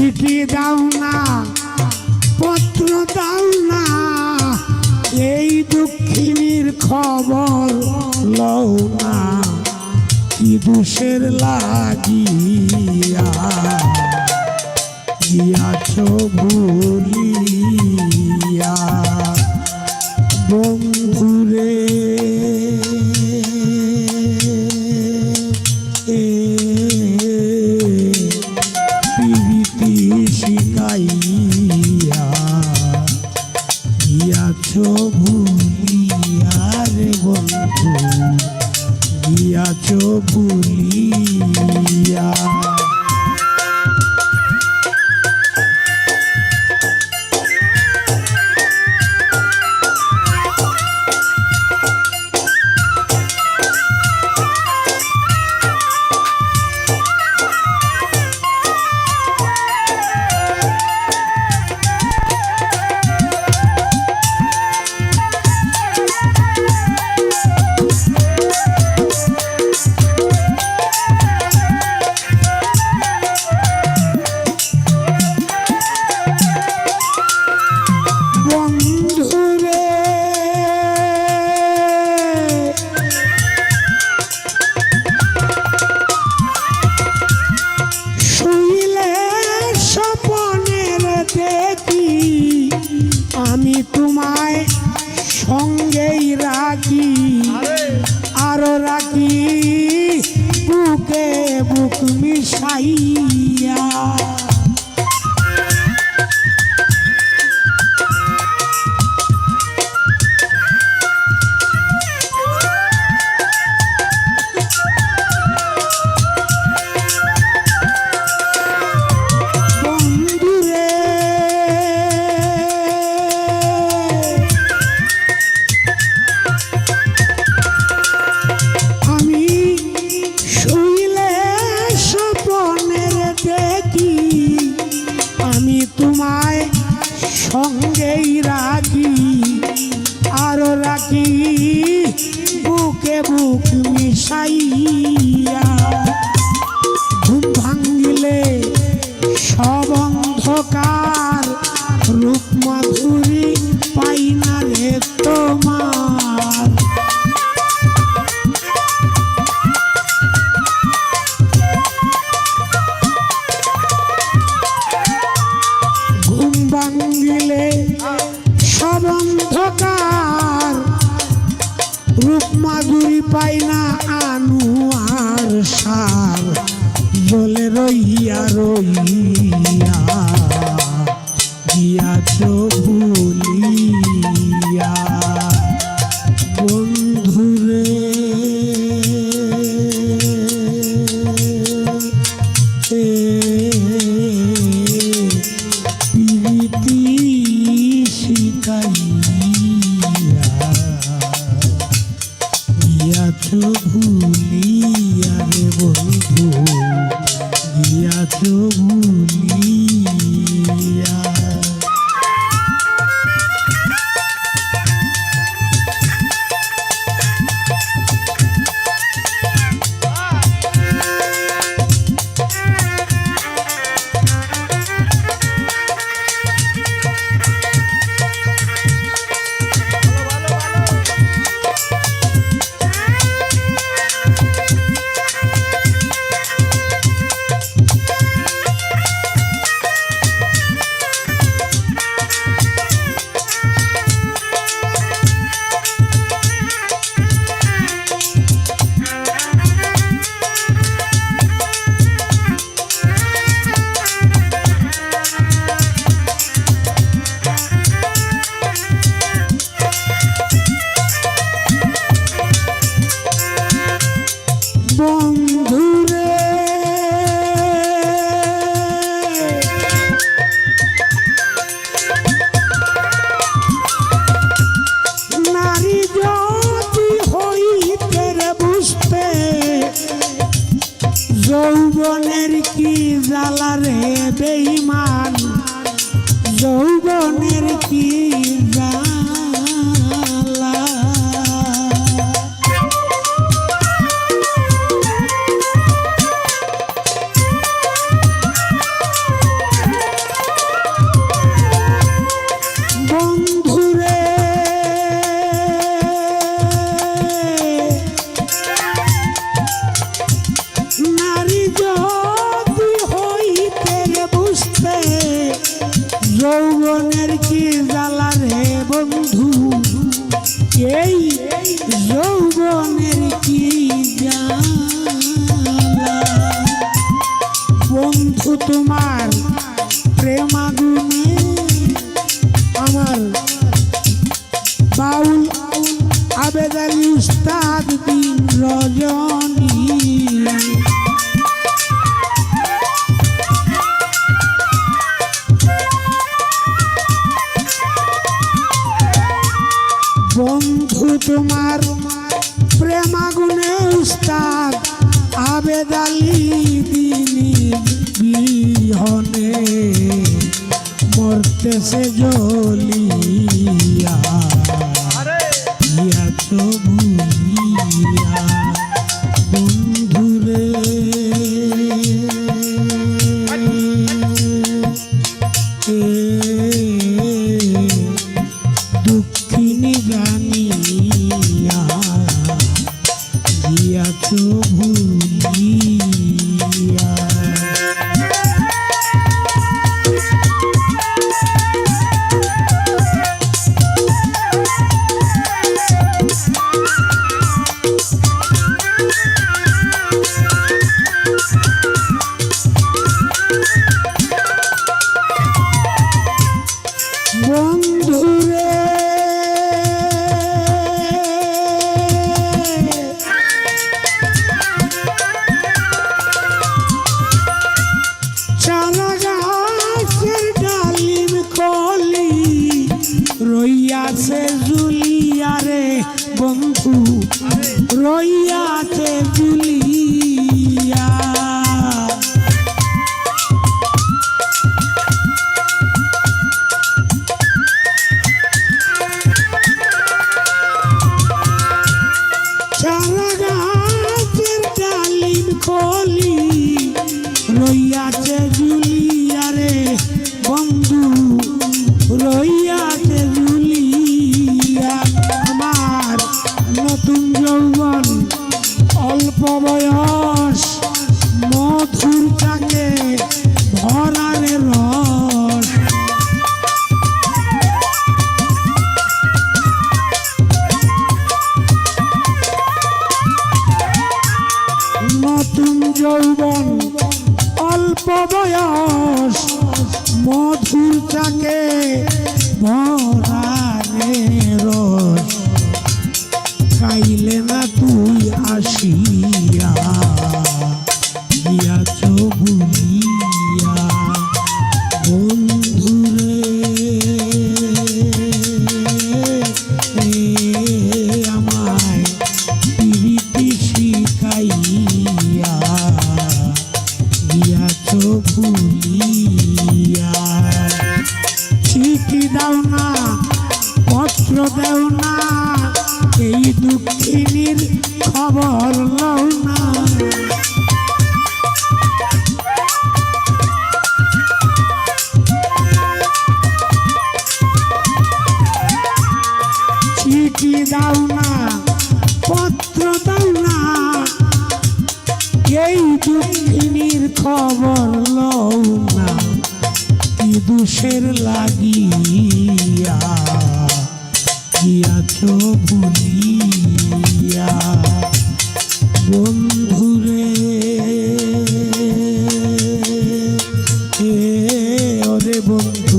ইটি দাও না, পত্র দাও না, এই দুঃখিনীর খবর লও না। কি দুষের লাগিয়া, গিয়াছ ভুলিয়া দুনিয়ার বন্ধু গিয়াছ বলিয়া। বুক মিশাই লইয়া গিয়াছ ভূ যৌবনের কি সে জলিয়া পিয়াছ ভুলিয়া বন্ধুরে। আচ্ছা, আচ্ছা। রইয়াছে জুলিয়ারে বন্ধু রই খবর লও না কি দুষের লাগিয়া কি আছো বলিয়া বন্ধুরে এ ওরে বন্ধু।